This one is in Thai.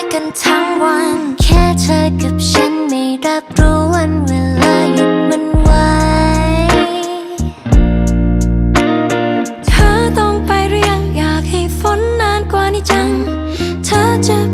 ยกันทั้งวัน แค่เธอกับฉันไม่รับรู้วันเวลาหยุดมันไว้ เธอต้องไปหรือยังอยากให้ฝนนานกว่านี้จัง เธอจะ